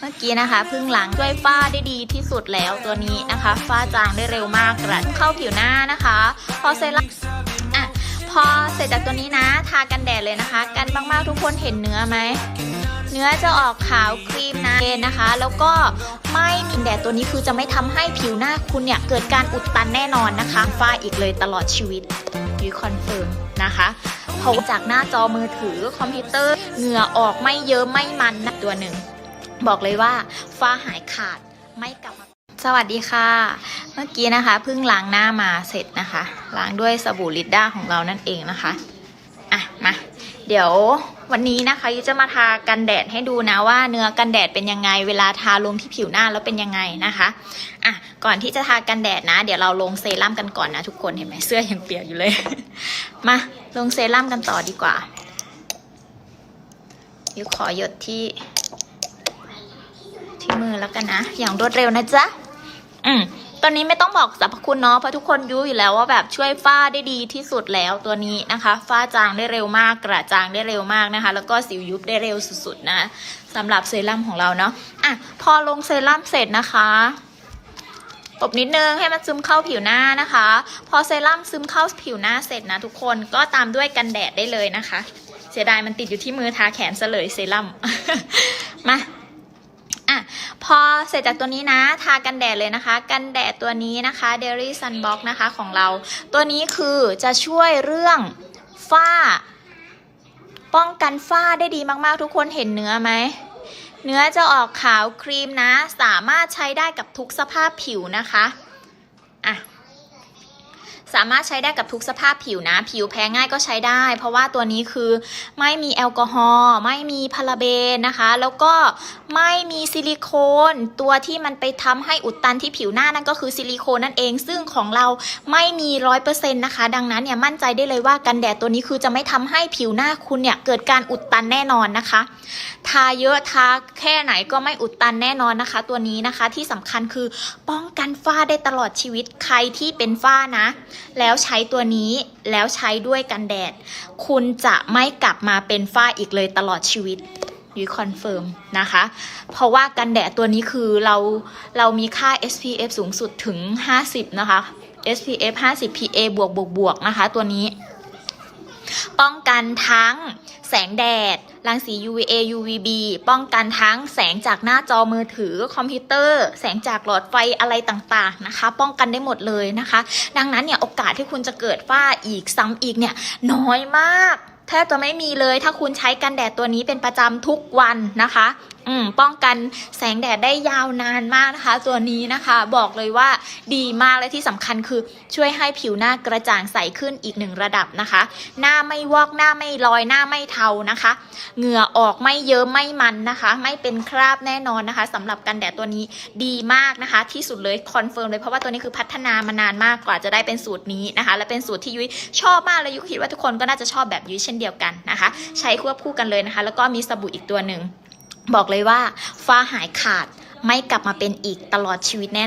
เมื่อกี้นะคะพึ่งหลังช่วยฝ้าได้ดีที่สุดแล้วตัวนี้นะคะ ฝ้าจางได้เร็วมากกระเข้าผิวหน้านะคะ พอเซรั่มอะพอเสร็จจากตัวนี้นะ ทากันแดดเลยนะคะ กันมากๆทุกคนเห็นเนื้อไหมเนื้อจะออกขาวครีมนะนนะคะ แล้วก็ไม่มีแดดตัวนี้คือจะไม่ทำให้ผิวหน้าคุณเนี่ย เกิดการอุดตันแน่นอนนะคะ ฝ้าอีกเลยตลอดชีวิตยูคอนเฟิร์มนะคะเพราะจากหน้าจอมือถือคอมพิวเตอร์เหงื่อออกไม่เยอะไม่มันนะตัวหนึ่ง บอกเลยว่าฝ้าหายขาดไม่กลับมาสวัสดีค่ะ เมื่อกี้นะคะเพิ่งล้างหน้ามาเสร็จนะคะล้างด้วยสบู่ลิดด้าของเรานั่นเองนะคะอะมาเดี๋ยววันนี้นะคะยุจะมาทากันแดดให้ดูนะว่าเนื้อกันแดดเป็นยังไง เวลาทาลงที่ผิวหน้าแล้วเป็นยังไงนะคะอะก่อนที่จะทากันแดดนะ เดี๋ยวเราลงเซรั่มกันก่อนนะทุกคนเห็นไหมเสื้อยังเปียกอยู่เลย มาลงเซรั่มกันต่อดีกว่ายุขอหยดที่ ที่มือแล้วกันนะ อย่างรวดเร็วนะจ๊ะ อืมตอนนี้ไม่ต้องบอกสรรพคุณเนาะเพราะทุกคนรู้อยู่แล้วว่าแบบช่วยฝ้าได้ดีที่สุดแล้วตัวนี้นะคะ ฝ้าจางได้เร็วมาก กระจางได้เร็วมากนะคะ แล้วก็สิวยุบได้เร็วสุดๆนะสำหรับเซรั่มของเราเนาะอะพอลงเซรั่มเสร็จนะคะตบนิดนึงให้มันซึมเข้าผิวหน้านะคะ พอเซรั่มซึมเข้าผิวหน้าเสร็จนะทุกคนก็ตามด้วยกันแดดได้เลยนะคะ เสียดายมันติดอยู่ที่มือทาแขนซะเลยเซรั่มมา พอเสร็จจากตัวนี้นะทากันแดดเลยนะคะ กันแดดตัวนี้นะคะ Dairy Sunblock นะคะของเรา ตัวนี้คือจะช่วยเรื่องฝ้า ป้องกันฝ้าได้ดีมากๆ ทุกคนเห็นเนื้อไหมเนื้อจะออกขาวครีมนะ สามารถใช้ได้กับทุกสภาพผิวนะคะอะ สามารถใช้ได้กับทุกสภาพผิวนะ ผิวแพ้ง่ายก็ใช้ได้ เพราะว่าตัวนี้คือไม่มีแอลกอฮอล์ไม่มีพาราเบนนะคะ แล้วก็ไม่มีซิลิโคน ตัวที่มันไปทำให้อุดตันที่ผิวหน้านั่นก็คือซิลิโคนนั่นเอง ซึ่งของเราไม่มีร้อยเปอร์เซ็นต์นะคะ ดังนั้นเนี่ยมั่นใจได้เลยว่ากันแดดตัวนี้คือจะไม่ทำให้ผิวหน้าคุณเนี่ยเกิดการอุดตันแน่นอนนะคะ ทาเยอะทาแค่ไหนก็ไม่อุดตันแน่นอนนะคะ ตัวนี้นะคะที่สำคัญคือป้องกันฝ้าได้ตลอดชีวิตใครที่เป็นฝ้านะแล้วใช้ตัวนี้แล้วใช้ด้วยกันแดด คุณจะไม่กลับมาเป็นฝ้าอีกเลยตลอดชีวิตยูคอนเฟิร์มนะคะ เพราะว่ากันแดดตัวนี้คือเราเรามีค่า SPF สูงสุดถึง 50 นะคะ SPF 50 PA บวกบวกบวกนะคะ ตัวนี้ ป้องกันทั้งแสงแดด รังสี UVA UVB ป้องกันทั้งแสงจากหน้าจอมือถือคอมพิวเตอร์ แสงจากหลอดไฟอะไรต่างๆนะคะ ป้องกันได้หมดเลยนะคะ ดังนั้นเนี่ยโอกาสที่คุณจะเกิดฝ้าอีกซ้ำอีกเนี่ยน้อยมากแทบจะไม่มีเลยถ้าคุณใช้กันแดดตัวนี้เป็นประจำทุกวันนะคะ อืมป้องกันแสงแดดได้ยาวนานมากนะคะ ตัวนี้นะคะบอกเลยว่าดีมากและที่สำคัญคือช่วยให้ผิวหน้ากระจ่างใสขึ้นอีกหนึ่งระดับนะคะ หน้าไม่วอกหน้าไม่ลอยหน้าไม่เทานะคะ เหงื่อออกไม่เยอะไม่มันนะคะ ไม่เป็นคราบแน่นอนนะคะสำหรับกันแดดตัวนี้ดีมากนะคะ ที่สุดเลยคอนเฟิร์มเลยเพราะว่าตัวนี้คือพัฒนามานานมากกว่าจะได้เป็นสูตรนี้นะคะ และเป็นสูตรที่ยุ้ยชอบมากและยุ้ยคิดว่าทุกคนก็น่าจะชอบแบบยุ้ยเช่นเดียวกันนะคะ ใช้ควบคู่กันเลยนะคะ แล้วก็มีสบู่อีกตัวหนึ่ง บอกเลยว่าฟ้าหายขาดไม่กลับมาเป็นอีกตลอดชีวิตแน่